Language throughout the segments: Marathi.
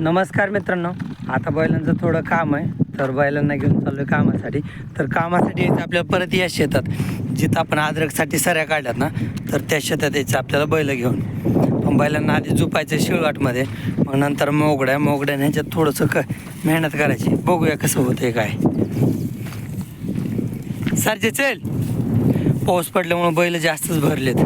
नमस्कार मित्रांनो. आता बैलांचं थोडं काम आहे. तर बैलांना घेऊन चाललो आहे कामासाठी. तर कामासाठी यायचं आपल्याला परत या शेतात. जिथं आपण अद्रकसाठी सऱ्या काढल्यात ना तर त्या शेतात यायचं आपल्याला बैलं घेऊन. पण बैलांना आधी झुपायचं शिळवाटमध्ये मग नंतर मोगड्या मोगड्या ह्याच्यात थोडंसं क मेहनत करायची. बघूया कसं होतंय काय. सारखे चल. पाऊस पडल्यामुळं बैल जास्तच भरलेत.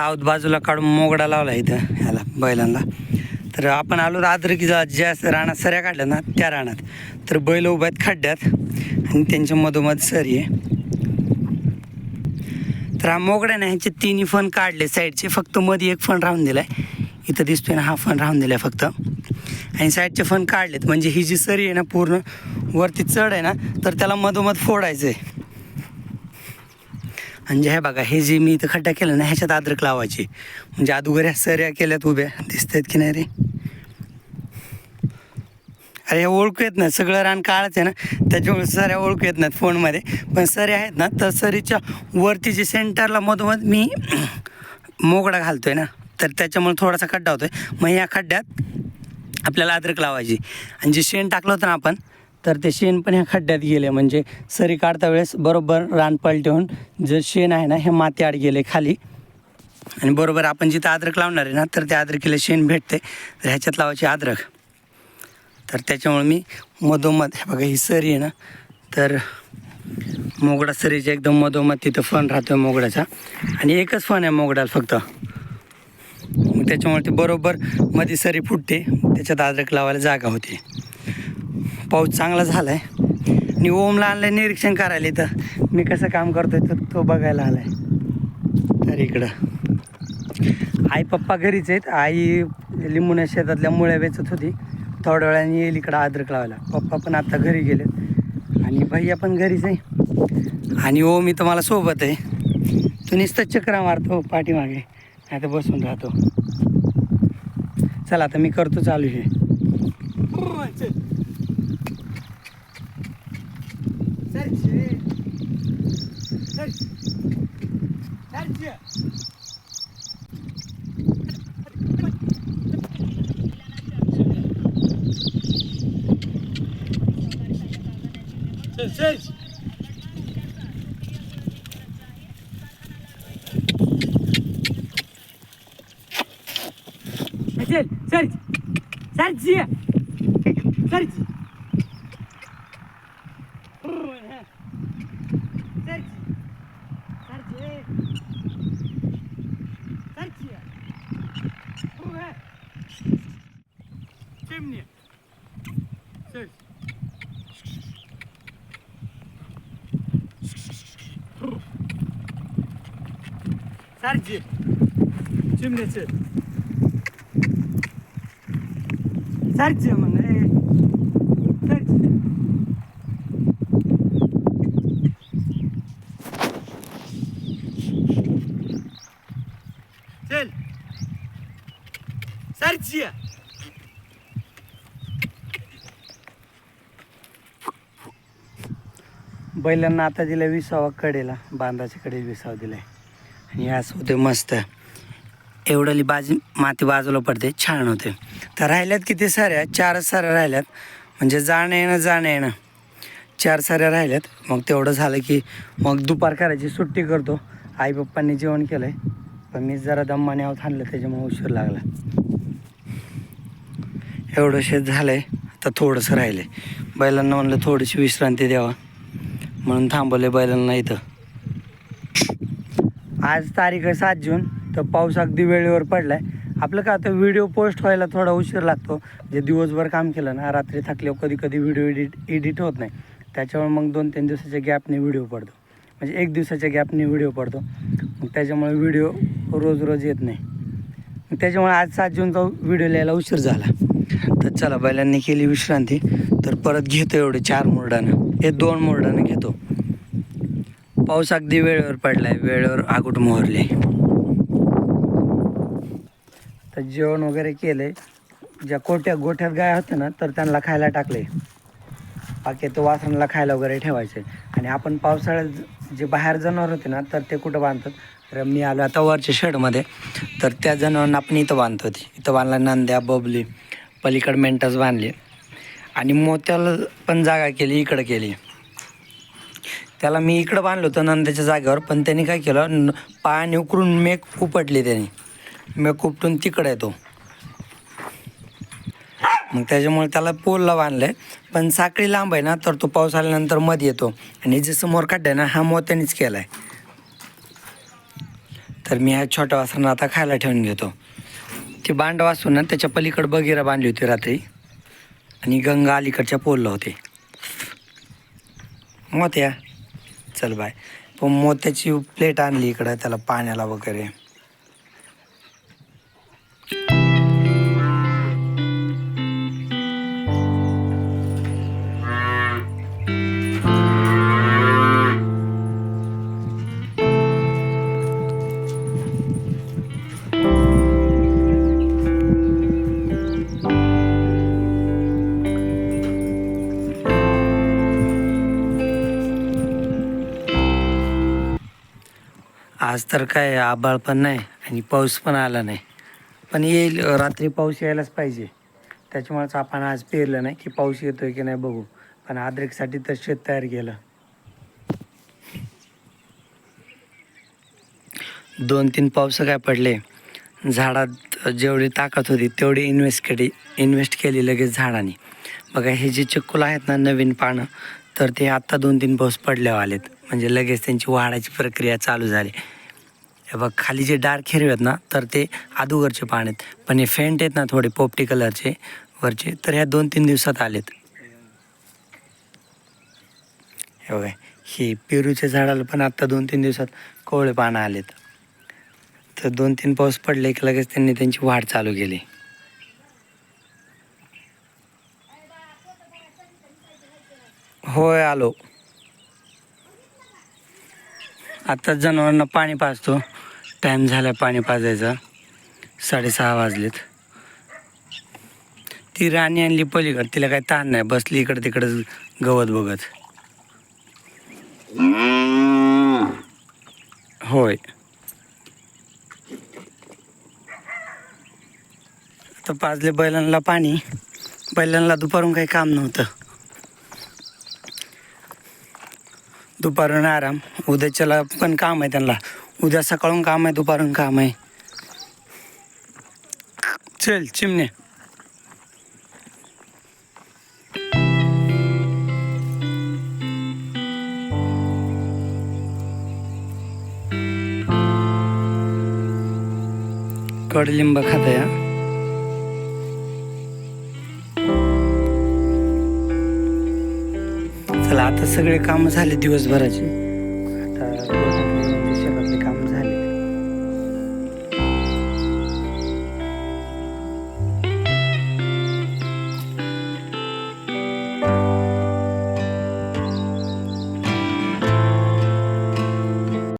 आहोत बाजूला काढून मोगडा लावला इथं ह्याला बैलांना. तर आपण आलो आद्रकीचा ज्या रानात सऱ्या काढल्या ना त्या रानात. तर बैल उभ्या आहेत खड्ड्यात आणि त्यांच्या मधोमध सरी आहे. तर हा मोगड्याने ह्याचे तिन्ही फण काढले साईडचे फक्त मध्ये एक फण राहून दिलाय. इथं दिसतोय ना हा फण राहून दिलाय फक्त. आणि साईडचे फण काढलेत म्हणजे ही जी सरी आहे ना पूर्ण वरती चढ आहे ना तर त्याला मधोमध फोडायचं आहे म्हणजे हे बघा हे जे मी इथं खड्डा केलं ना ह्याच्यात अद्रक लावायची. म्हणजे अदुगर ह्या सऱ्या केल्यात उभ्या. दिसत आहेत की नाही रे? अरे हे ओळखू येत नाही सगळं रान काळच आहे ना. त्याच्यामुळे सऱ्या ओळखू येत नाहीत फोनमध्ये. पण सऱ्या आहेत ना तर सरीच्या वरती जे सेंटरला मधोमध मी मोगडा घालतोय ना तर त्याच्यामुळे थोडासा खड्डा होतोय. मग या खड्ड्यात आपल्याला अद्रक लावायची. आणि जे शेण टाकलं होतं ना आपण तर ते शेण पण ह्या खड्ड्यात गेले. म्हणजे सरी काढता वेळेस बरोबर रान पलटवून जे शेण आहे ना हे माती आड गेले खाली. आणि बरोबर आपण जिथं अद्रक लावणार आहे ना तर त्या अद्रकीला शेण भेटते. तर ह्याच्यात लावायची अद्रक तर त्याच्यामुळे मी मधोमध हे बघा ही सरी आहे ना. तर मोगडा सरीच्या एकदम मधोमध तिथं फण राहतो मोगड्याचा. आणि एकच फण आहे मोगड्याला फक्त. त्याच्यामुळे ते बरोबर मध्ये सरी फुटते. त्याच्यात अद्रक लावायला जागा होती. पाऊस चांगला झाला आहे आणि ओमला आणलं निरीक्षण करायला इथं. मी कसं काम करतोय तर तो बघायला आलाय. तर इकडं. आई पप्पा घरीच आहेत. आई लिंबूण्या शेतातल्या मुळ्या वेचत होती. थोड्या वेळाने येईल इकडं आद्रक लावायला पप्पा पण आता घरी गेले आणि भैया पण घरीच आहे. आणि ओम मी मला सोबत आहे. तू नुसतं चक्रा मारतो पाठीमागे. आता बसून राहतो. चला आता मी करतो चालू हे. Терчи. Терчи. Терчи. Терчи. Сядь, сядь, сядь, сядь, Дай мне. Сядь. Sergi. Cümlesi. Sergi mi? Ee, बैलांना आता दिला विसावा कडेला. बांधाच्या कडेला विसावा दिलाय. आणि असं होते मस्त. एवढली बाजी माती बाजूला पडते. छान होते. तर राहिल्यात किती साऱ्या? चारच साऱ्या राहिल्यात. म्हणजे जाणं येणं जाणं येणं. चार साऱ्या राहिल्यात. मग तेवढं झालं की मग दुपार करायची सुट्टी करतो. आई पप्पांनी जेवण केलं आहे पण मी जरा दम्माने आहोत आणलं त्याच्यामुळे उशीर लागला. एवढं शेत झालं आहे आता थोडंसं राहिलं आहे बैलांना म्हणलं थोडीशी विश्रांती द्यावा. म्हणून थांबवले बैलांना इथं. आज तारीख आहे सात जून तर पाऊस अगदी वेळेवर पडलाय. आपलं का आता व्हिडिओ पोस्ट व्हायला थोडा उशीर लागतो. जे दिवसभर काम केलं ना रात्री थकल्यावर कधी कधी व्हिडिओ एडिट एडिट होत नाही. त्याच्यामुळे मग दोन तीन दिवसाच्या गॅपने व्हिडिओ पडतो. म्हणजे एक दिवसाच्या गॅपने व्हिडिओ पडतो. मग त्याच्यामुळे व्हिडिओ रोज रोज येत नाही. मग त्याच्यामुळे आज सात जूनचा व्हिडिओ लिहायला उशीर झाला. तर चला बैलांनी केली विश्रांती. तर परत घेतो एवढे चार मुरडानं. हे दोन मोरडानं घेतो. पाऊस अगदी वेळेवर पडलाय वेळेवर आगुट मोहरले. तर जेवण वगैरे केले. ज्या कोट्या गोठ्यात गाय होत्या ना तर त्यांना खायला टाकले. बाकी तो वासरांना खायला वगैरे ठेवायचे. आणि आपण पावसाळ्यात जे बाहेर जनावर होते ना तर ते कुठं बांधतात? तर मी आलो आता वरच्या शेडमध्ये. तर त्या जनावरांना आपण इथं बांधतो होती. इथं बांधला नांद्या बबली पलीकड मेंटस बांधले. आणि मोत्याला पण जागा केली इकडं केली. त्याला मी इकडं बांधलं होतं नंद्याच्या जागेवर पण त्यांनी काय केलं पाणी उकरून मेक उपटली त्यांनी. मेक उपटून तिकडं येतो. मग त्याच्यामुळे त्याला पोलला बांधलं आहे पण साखळी लांब आहे ना तर तो पाऊस आल्यानंतरमध्ये येतो. आणि जे समोर खड्डा आहे ना हा मोत्यानेच केला आहे तर मी ह्या छोट्या वासरांना आता खायला ठेवून घेतो. ती बांड वासून ना त्याच्या पलीकडे बगिरा बांधली होती रात्री. आणि गंगा अलीकडच्या पोलला होते. मोत्या. चल बाय. पण मोत्याची प्लेट आणली इकडं त्याला पाण्याला वगैरे. आज तर काय आबाळ पण नाही आणि पाऊस पण आला नाही. पण येईल रात्री पाऊस यायलाच पाहिजे. त्याच्यामुळेच आपण आज पेरलं नाही की पाऊस येतोय की नाही बघू. पण आद्रेकसाठी तर शेत तयार केलं. दोन तीन पाऊस काय पडले. झाडात जेवढी ताकद होती तेवढी इन्व्हेस्ट केली इन्व्हेस्ट केली लगेच झाडाने. बघा हे जे चिक्कूल आहेत ना नवीन पानं तर ते आत्ता दोन तीन पाऊस पडल्यावर आलेत म्हणजे लगेच त्यांची वाढायची प्रक्रिया चालू झाली. हे बघ खाली जे डार्क हिरवे आहेत ना तर ते आदूवरचे पान आहेत. पण हे फेंट आहेत ना थोडे पोपटी कलरचे वरचे तर ह्या दोन तीन दिवसात आलेत. हे बघा हे पेरूच्या झाडाला पण आत्ता दोन तीन दिवसात कोवळे पानं आलेत. तर दोन तीन पाऊस पडले की लगेच त्यांनी त्यांची वाढ चालू केली. होय आलो. आत्ताच जनावरांना पाणी पाजतो. टाईम झाला पाणी पाजायचा. साडेसहा वाजलेत. ती राणी आणली पलीकडे. तिला काही ताण नाही. बसली इकडं तिकडं गवत बघत. होय. आता पाजले बैलांना पाणी. बैलांना दुपारून काही काम नव्हतं. दुपारून आराम. उद्याच्याला पण काम आहे त्यांना. उद्या सकाळून काम आहे दुपारून काम आहे. चल चिमणे. कडलिंब खाता या चला आता सगळे कामं झाले दिवसभराचे. आता